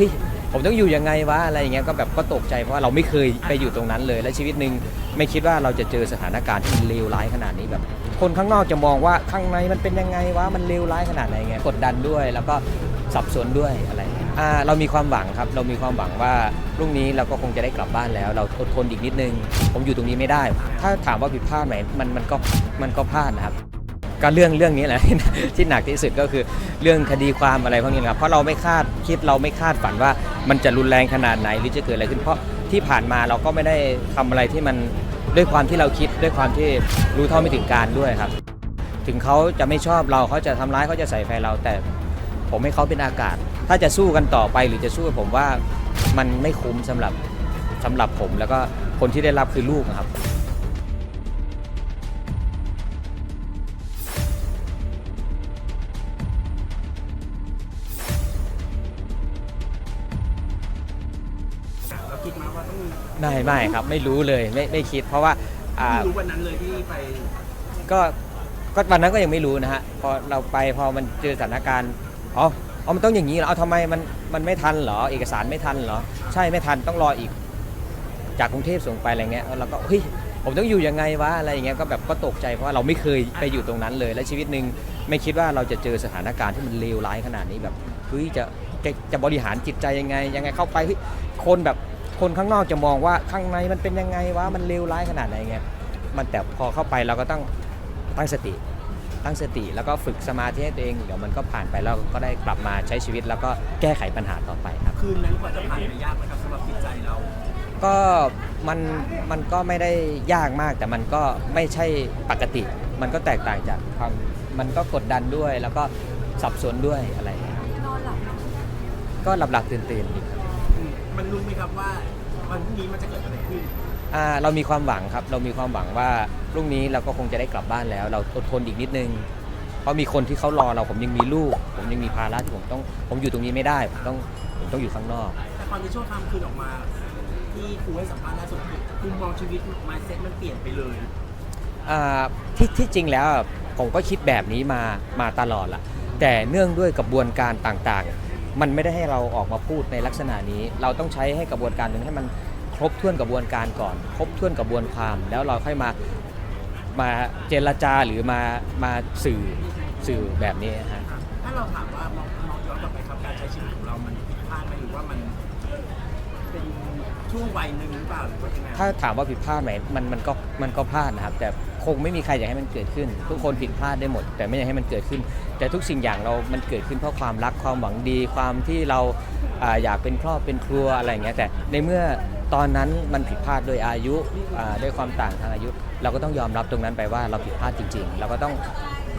ฮ้ยผมต้องอยู่ยังไงวะอะไรอย่างเงี้ยก็แบบก็ตกใจเพราะว่าเราไม่เคยไปอยู่ตรงนั้นเลย และชีวิตหนึ่งไม่คิดว่าเราจะเจอสถานการณ์ที่เลวร้ายขนาดนี้แบบ คนข้างนอกจะมองว่าข้างในมันเป็นยังไงวะมันเลวร้ายขนาดไหนเงี้ยกดดันด้วย แล้วก็สับสนด้วยอะไรเงี้ยอ่าเรามีความหวังครับ เรามีความหวังว่าพรุ่งนี้เราก็คงจะได้กลับบ้านแล้ว เราอดทนอีกนิดนึง ผมอยู่ตรงนี้ไม่ได้ ถ้าถามว่าผิดพลาดไหมมันมันก็มันก็พลาดนะครับ ก็เรื่องเรื่องนี้แหละที่หนักที่สุดก็คือเรื่องคดีความอะไรพวกนี้นะครับเพราะเราไม่คาดคิดเราไม่คาดฝันว่ามันจะรุนแรงขนาดไหนหรือจะเกิดอะไรขึ้นเพราะที่ผ่านมาเราก็ไม่ได้ทำอะไรที่มันด้วยความที่เราคิดด้วยความที่รู้เท่าไม่ถึงการด้วยครับ ถึงเขาจะไม่ชอบเราเขาจะทำร้ายเขาจะใส่ไฟเราแต่ผมให้เขาเป็นอากาศ ถ้าจะสู้กันต่อไปหรือจะสู้ผมว่ามันไม่คุ้มสำหรับสำหรับผม แล้วก็คนที่ได้รับคือลูกครับ ไม่ไม่ครับไม่รู้เลยไม่ไม่คิด เพราะว่าอ่ารู้วันนั้นเลยที่ไปก็ก็วันนั้นก็ยังไม่รู้นะฮะพอเราไปพอมันเจอสถานการณ์อ๋อเอามันต้องอย่างนี้เหรอเอาทำไมมันมันไม่ทันเหรอ เอกสารไม่ทันเหรอ ใช่ไม่ทันต้องรออีก จากกรุงเทพส่งไปอะไรเงี้ยเราก็เฮ้ยผมต้องอยู่ยังไงวะอะไรอย่างเงี้ยก็แบบก็ตกใจเพราะว่าเราไม่เคยไปอยู่ตรงนั้นเลย และชีวิตหนึ่งไม่คิดว่าเราจะเจอสถานการณ์ที่มันเลวร้ายขนาดนี้แบบเฮ้ยจะจะจะบริหารจิตใจยังไงยังไงเข้าไปเฮ้ยคนแบบ คนข้างนอกจะมองว่าข้างในมันเป็นยังไงวะมันเลวร้ายขนาดไหนเงี้ยมันแต่พอเข้าไปเราก็ต้องตั้งสติ ตั้งสติแล้วก็ฝึกสมาธิให้ตัวเองเดี๋ยวมันก็ผ่านไปแล้วก็ได้กลับมาใช้ชีวิต แล้วก็แก้ไขปัญหาต่อไปครับ คืนนั้นกว่าจะผ่านไปยากไหมครับสำหรับจิตใจเรา ก็มันมันก็ไม่ได้ยากมาก แต่มันก็ไม่ใช่ปกติ มันก็แตกต่างจากความมันก็กดดันด้วย แล้วก็สับสนด้วยอะไรอย่างเงี้ยนอนหลับไหมก็หลับหลับๆตื่นตื่นๆดีครับอื มมันรู้ไหมครับว่าวันพรุ่งนี้มันจะเกิดอะไรขึ้น อ่าเรามีความหวังครับ เรามีความหวังว่าพรุ่งนี้เราก็คงจะได้กลับบ้านแล้ว เราอดทนอีกนิดนึง เพราะมีคนที่เขารอเราผมยังมีลูก ผมยังมีภาระที่ผมต้อง ผมอยู่ตรงนี้ไม่ได้ ผมต้องผมต้องอยู่ข้างนอก แต่ความในช่วงค่ำคืนออกมา ที่ครูให้สัมภาษณ์ล่าสุดคือมุมมองชีวิต mindset มันเปลี่ยนไปเลย อ่าที่ที่จริงแล้วอะผมก็คิดแบบนี้มามาตลอดละแต่เนื่องด้วยกระบวนการต่างๆ มันไม่ได้ให้เราออกมาพูดในลักษณะนี้ เราต้องใช้ให้กระบวนการนึงให้มันครบถ้วนกระบวนการก่อน ครบถ้วนกระบวนความ แล้วเราค่อยมามาเจรจาหรือมามาสื่อสื่อแบบนี้ฮะ ถ้าเราถามว่า ช่วงวัยหนึ่งหรือเปล่าหรือว่ายังไงถ้าถามว่าผิดพลาดไหมมันมันก็มันก็พลาดนะครับ แต่คงไม่มีใครอยากให้มันเกิดขึ้น ทุกคนผิดพลาดได้หมด แต่ไม่อยากให้มันเกิดขึ้น แต่ทุกสิ่งอย่างเรามันเกิดขึ้นเพราะความรักความหวังดี ความที่เราอ่าอยากเป็นครอบเป็นครัวอะไรอย่างเงี้ยแต่ในเมื่อตอนนั้นมันผิดพลาดโดยอายุอ่าด้วยความต่างทางอายุ เราก็ต้องยอมรับตรงนั้นไปว่าเราผิดพลาดจริง ๆ เราก็ต้อง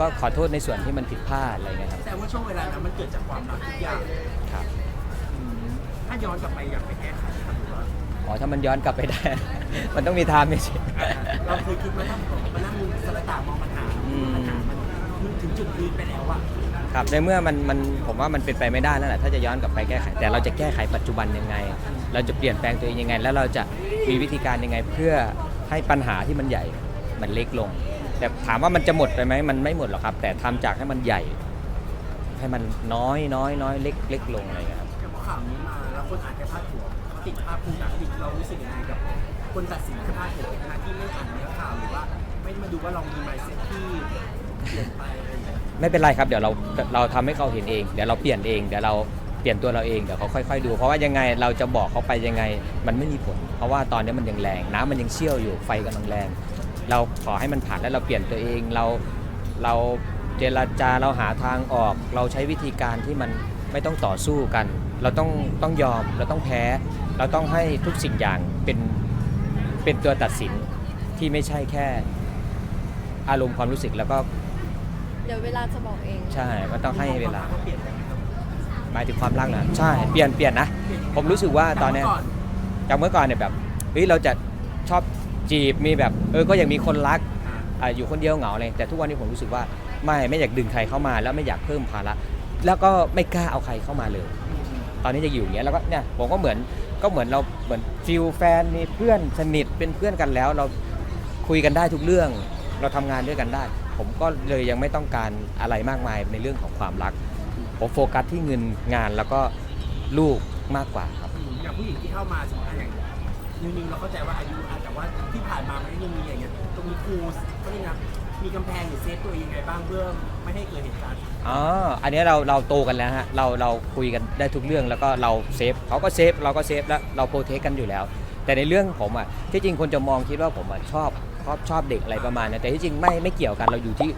ก็ขอโทษในส่วนที่มันผิดพลาดอะไรเงี้ยครับแต่ว่าช่วงเวลานั้นมันเกิดจากความรักทุกอย่างครับ อืมถ้าย้อนกลับไปอยากไปแก้ไขครับหรือว่า อ๋อถ้ามันย้อนกลับไปได้ มันต้องมีไทม์ไม่ใช่เราเคยคิดว่าถ้ามานั่งดูสระตามองปัญหาอืมปัญหามันถึงจุดยืนไปแล้วอะครับในเมื่อมันมันผมว่ามันเป็นไปไม่ได้แล้วแหละถ้าจะย้อนกลับไปแก้ไข แต่เราจะแก้ไขปัจจุบันยังไง เราจะเปลี่ยนแปลงตัวเองยังไง แล้วเราจะมีวิธีการยังไงเพื่อให้ปัญหาที่มันใหญ่มันเล็กลง แต่ถามว่ามันจะหมดไปไหมมันไม่หมดหรอกครับ แต่ทำจากให้มันใหญ่ ให้มันน้อยน้อยน้อยเล็กเล็กลงอะไรอย่างเงี้ยครับอย่างพอข่าวนี้มาแล้วคนอ่านแค่พาดหัวเขา ติดภาพคุณนักติดเรารู้สึกยังไงกับ คนตัดสินแค่พาดหัวขณะที่ไม่อ่านเนื้อข่าวหรือว่า ไม่มาดูว่าเรามีไมเซ็ตที่เปลี่ยนไปอะไรอย่างเงี้ยไม่เป็นไรครับเดี๋ยวเราเราทำให้เขาเห็นเอง เดี๋ยวเราเปลี่ยนเองเดี๋ยวเราเปลี่ยนตัวเราเองเดี๋ยวเขาค่อยๆดู เพราะว่ายังไงเราจะบอกเขาไปยังไงมันไม่มีผล เพราะว่าตอนนี้มันยังแรงน้ำมันยังเชี่ยวอยู่ไฟกำลังแรง เราขอให้มันผ่านแล้วเราเปลี่ยนตัวเองเราเราเจรจาเราหาทางออก เราใช้วิธีการที่มันไม่ต้องต่อสู้กัน เราต้องต้องยอมเราต้องแพ้ เราต้องให้ทุกสิ่งอย่างเป็นเป็นตัวตัดสินที่ไม่ใช่แค่ อารมณ์ความรู้สึกแล้วก็เดี๋ยวเวลาจะบอกเอง ใช่มันต้องให้เวลา เปลี่ยนไปไหมครับหมายถึงความรักนะใช่เปลี่ยนเปลี่ยนนะ ผมรู้สึกว่าตอนเนี้ยจากเมื่ก่จากเมื่อก่อนเนี่ยแบบเฮ้ยเราจะชอบจีบมีแบบเออก็ยังมีคนรักอ่าอ่าอยู่คนเดียวเหงาอะไรแต่ทุกวันนี้ผมรู้สึกว่าไม่ไม่อยากดึงใครเข้ามา แล้วไม่อยากเพิ่มภาระแล้วก็ไม่กล้าเอาใครเข้ามาเลย ตอนนี้จะอยู่อย่างเงี้ยแล้วก็เนี่ยผมก็เหมือนก็เหมือนเราเหมือนฟิลแฟนมีเพื่อนสนิทเป็นเพื่อนกันแล้ว เราคุยกันได้ทุกเรื่อง เราทำงานด้วยกันได้ ผมก็เลยยังไม่ต้องการอะไรมากมายในเรื่องของความรักผมโฟกัสที่เงินงานแล้วก็ลูกมากกว่าครับอย่างผู้หญิงที่เข้ามาสมมติอย่างนิวนิวเราเข้าใจว่าอายุแต่ว่าที่ผ่านมามันยังมีอย่าง ตรงนี้ครูเขาเรียกนะมีกำแพงหรือเซฟตัวเองยังไงบ้างเพื่อไม่ให้เกิดเหตุการณ์อ๋ออันนี้เราเราโตกันแล้วฮะเราเราคุยกันได้ทุกเรื่องแล้วก็เราเซฟเขาก็เซฟเราก็เซฟแล้วเราโปรเทคกันอยู่แล้ว แต่ในเรื่องผมอะที่จริงคนจะมองคิดว่าผมอะชอบชอบชอบเด็กอะไรประมาณนั้นแต่ที่จริงไม่ไม่เกี่ยวกันเราอยู่ที่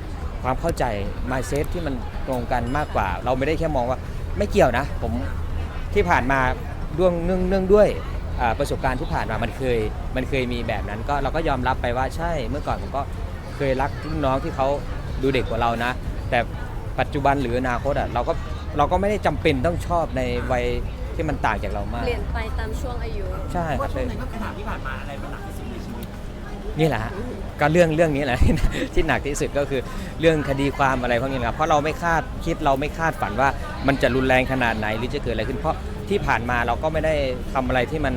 ความเข้าใจ mindset ที่มันตรงกันมากกว่า เราไม่ได้แค่มองว่าไม่เกี่ยวนะ ผมที่ผ่านมาด้วยเนื่องเนื่องด้วย อ่าประสบการณ์ที่ผ่านมามันเคยมันเคยมีแบบนั้นก็เราก็ยอมรับไปว่าใช่เมื่อก่อนผมก็เคยรักรุ่นน้องที่เขาดูเด็กกว่าเรานะ แต่ปัจจุบันหรืออนาคตอะเราก็เราก็ไม่ได้จำเป็นต้องชอบในวัยที่มันต่างจากเรามาก เปลี่ยนไปตามช่วงอายุ ใช่คว่ารับช่วงนั้นก็คือถามที่ผ่านมาอะไรมันหนักที่สุดในชีวิตนี่แหละฮะก็เรื่องเรื่องนี้แหละ ที่หนักที่สุดก็คือเรื่องคดีความอะไรพวกนี้นะครับเพราะเราไม่คาดคิดเราไม่คาดฝันว่ามันจะรุนแรงขนาดไหนหรือจะเกิดอะไรขึ้นเพราะ ที่ผ่านมาเราก็ไม่ได้ทำอะไรที่มัน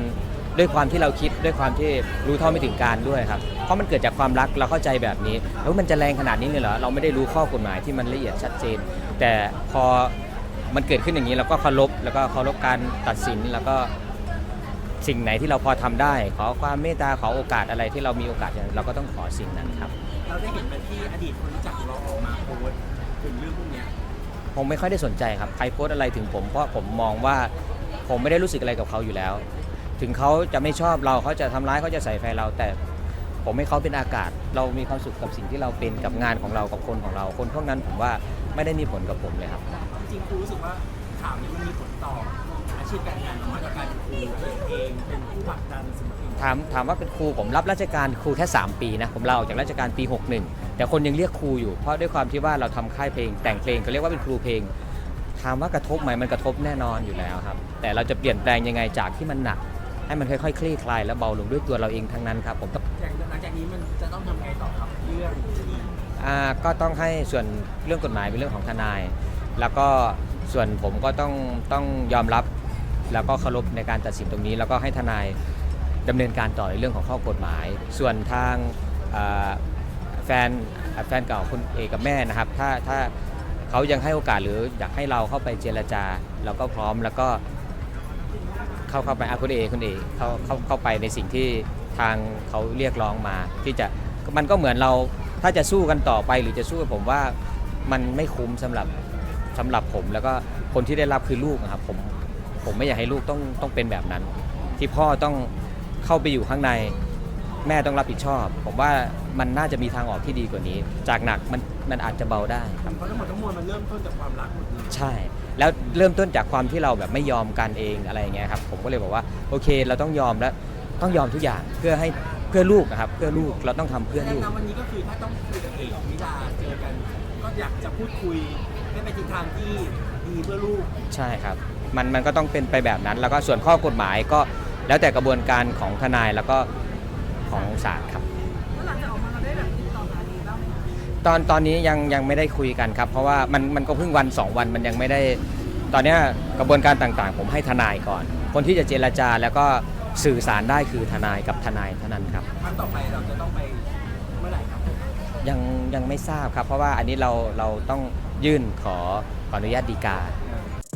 ด้วยความที่เราคิดด้วยความที่รู้เท่าไม่ถึงการด้วยครับ เพราะมันเกิดจากความรักเราเข้าใจแบบนี้แล้วมันจะแรงขนาดนี้เลยเหรอเราไม่ได้รู้ข้อกฎหมายที่มันละเอียดชัดเจน แต่พอมันเกิดขึ้นอย่างนี้เราก็เคารพแล้วก็เคารพการตัดสินแล้วก็ สิ่งไหนที่เราพอทำได้ ขอความเมตตาขอโอกาสอะไรที่เรามีโอกาสอย่างเราก็ต้องขอสิ่งนั้นครับ เราได้เห็นไปที่อดีตคนรู้จักของเราออกมาโพสต์ถึงเรื่องพวกเนี้ย ผมไม่ค่อยได้สนใจครับ ใครโพสต์อะไรถึงผม เพราะผมมองว่า ผมไม่ได้รู้สึกอะไรกับเขาอยู่แล้ว ถึงเขาจะไม่ชอบเราเขาจะทำร้ายเขาจะใส่ไฟเรา แต่ผมให้เขาเป็นอากาศ เรามีความสุขกับสิ่งที่เราเป็นกับงานของเรากับคนของเรา คนพวกนั้นผมว่าไม่ได้มีผลกับผมเลยครับ จริงๆครูรู้สึกว่าข่าวนี้มันมีผลต่ออาชีพการงานของมาตรการเป็นครูเองเป็นผู้ผลักดันศิลปินถามถามว่าเป็นครูผมรับราชการครูแค่ 3 ปีนะผมลาออกจากราชการปี 61 แต่คนยังเรียกครูอยู่เพราะด้วยความที่ว่าเราทำค่ายเพลง แต่งเพลงเขาเรียกว่าเป็นครูเพลง ถามว่ากระทบไหมมันกระทบแน่นอนอยู่แล้วครับ แต่เราจะเปลี่ยนแปลงยังไงจากที่มันหนัก ให้มันค่อยๆคลี่คลายและเบาลงด้วยตัวเราเองทั้งนั้นครับผมต้องอย่างหลังจากนี้มันจะต้องทำไงต่อครับเรื่องคดีอ่าก็ต้องให้ส่วนเรื่องกฎหมายเป็นเรื่องของทนาย แล้วก็ส่วนผมก็ต้องต้องยอมรับ แล้วก็เคารพในการตัดสินตรงนี้ แล้วก็ให้ทนายดำเนินการต่อในเรื่องของข้อกฎหมาย ส่วนทางอ่าแฟนอ่าแฟนเก่าคุณเอกกับแม่นะครับ ถ้าถ้า เขายังให้โอกาสหรืออยากให้เราเข้าไปเจรจาเราก็พร้อมแล้วก็เข้าเข้าไปอาคุณเอคุณเอเข้าเข้าเข้าไปในสิ่งที่ทางเขาเรียกร้องมา ที่จะมันก็เหมือนเราถ้าจะสู้กันต่อไปหรือจะสู้กับผมว่ามันไม่คุ้มสำหรับสำหรับผม แล้วก็คนที่ได้รับคือลูกนะครับผมผมไม่อยากให้ลูกต้องต้องเป็นแบบนั้น ที่พ่อต้องเข้าไปอยู่ข้างใน แม่ต้องรับผิดชอบ ผมว่ามันน่าจะมีทางออกที่ดีกว่านี้ จากหนักมันมันอาจจะเบาได้ครับ เพราะทั้งหมดทั้งมวลมันเริ่มต้นจากความรักหมดเลยใช่ แล้วเริ่มต้นจากความที่เราแบบไม่ยอมกันเองอะไรอย่างเงี้ยครับ ผมก็เลยบอกว่าโอเค เราต้องยอมแล้วต้องยอมทุกอย่างเพื่อให้เพื่อลูกนะครับ เพื่อลูกเราต้องทำเพื่อดังลูกนั้นวันนี้ก็คือถ้าต้องคุยกับเอกมิดาเจอกัน ก็อยากจะพูดคุยให้ไปทิศทางที่ดีเพื่อลูก ใช่ครับ มันมันก็ต้องเป็นไปแบบนั้น แล้วก็ส่วนข้อกฎหมายก็แล้วแต่กระบวนการของทนายแล้วก็ ของศาลครับตอนตอนนี้ยังยังไม่ได้คุยกันครับ เพราะว่ามันมันก็เพิ่งวัน 2 วันมันยังไม่ได้ ตอนเนี้ยกระบวนการต่างๆ ผมให้ทนายก่อน คนที่จะเจรจาแล้วก็สื่อสารได้คือทนายกับทนายเท่านั้นครับ ครั้งต่อไปเราจะต้องไปเมื่อไหร่ครับยังยังไม่ทราบครับ เพราะว่าอันนี้เราเราต้องยื่นขอขออนุญาตดีกา